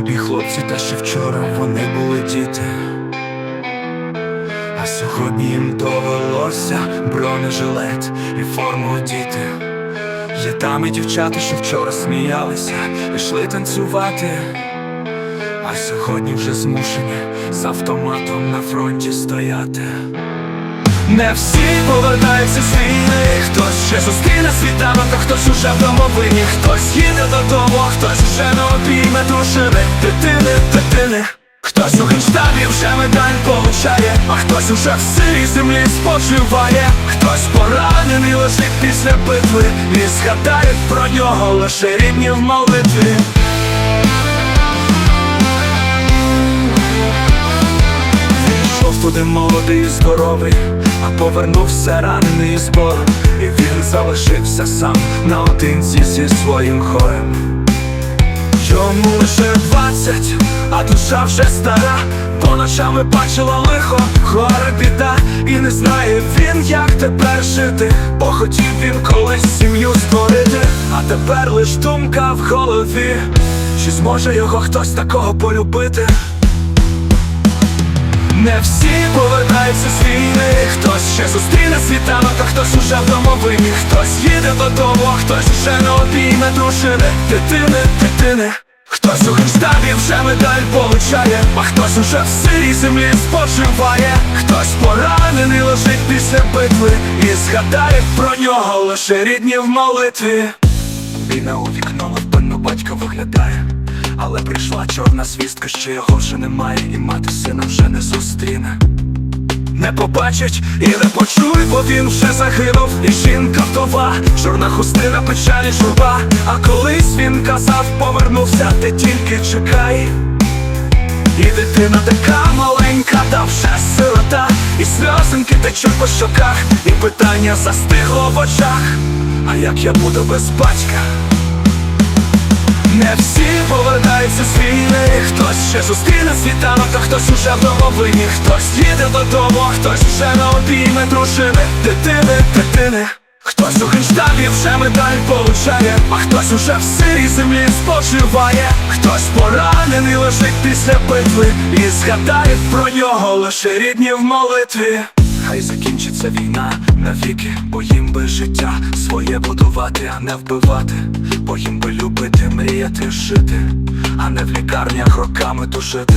досі те, що вчора вони були діти. А сьогодні їм довелося бронежилет і форму одіти. Є там і дівчата, що вчора сміялися, пішли танцювати. А сьогодні вже змушені з автоматом на фронті стояти. Не всі повертаються з війни. Хтось ще зустріне світанок, а хтось уже в домовині. Хтось їде додому, хтось вже не обійме дружини. Дитини, дитини. Хтось у генштабі вже медаль получає. А хтось уже в сирій землі спочиває Хтось поранений лежить після битви. І згадають про нього лише рідні в молитві Туди молодий і здоровий, а повернувся ранений із бору І він залишився сам наодинці зі своїм хорем. Йому лише двадцять, а душа вже стара, бо ночами бачила лихо, горе біда, і не знає він, як тепер жити, бо хотів він колись сім'ю створити, а тепер лиш думка в голові, чи зможе його хтось такого полюбити. Не всі повертаються з війни. Хтось ще зустріне світанок, а хтось уже в домовині. Хтось їде додому, а хтось вже не обійме дружини. Дитини, дитини. Хтось у генштабі вже медаль получає. А хтось уже в сирій землі спочиває Хтось поранений лежить після битви І згадає про нього лише рідні в молитві. Війна у вікно невпинно батько виглядає але прийшла чорна звістка, що його вже немає, і мати сина вже не зустріне. Не побачить і не почуй, бо він вже загинув, і жінка вдова, чорна хустина, печалі журба. А колись він казав, повернувся, ти тільки чекай. І дитина така маленька, та вже сирота, і сльозинки течуть по щоках, і питання застигло в очах. А як я буду без батька? Не всі повертаються з війни. Хтось ще зустріне світанок, а хтось уже в домовині Хтось їде додому, хтось вже не обійме дружини. Дитини, дитини. Хтось у генштабі вже медаль получає. А хтось уже в сирій землі спочиває Хтось поранений лежить після битви І згадає про нього лише рідні в молитві. Хай закінчиться війна навіки, бо їм би життя своє будувати, а не вбивати, бо їм мріяти, жити, а не в лікарнях роками тушити.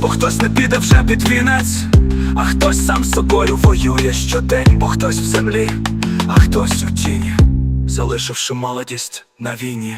Бо хтось не піде вже під вінець, а хтось сам з собою воює щодень, бо хтось в землі, а хтось у тіні, залишивши молодість на війні.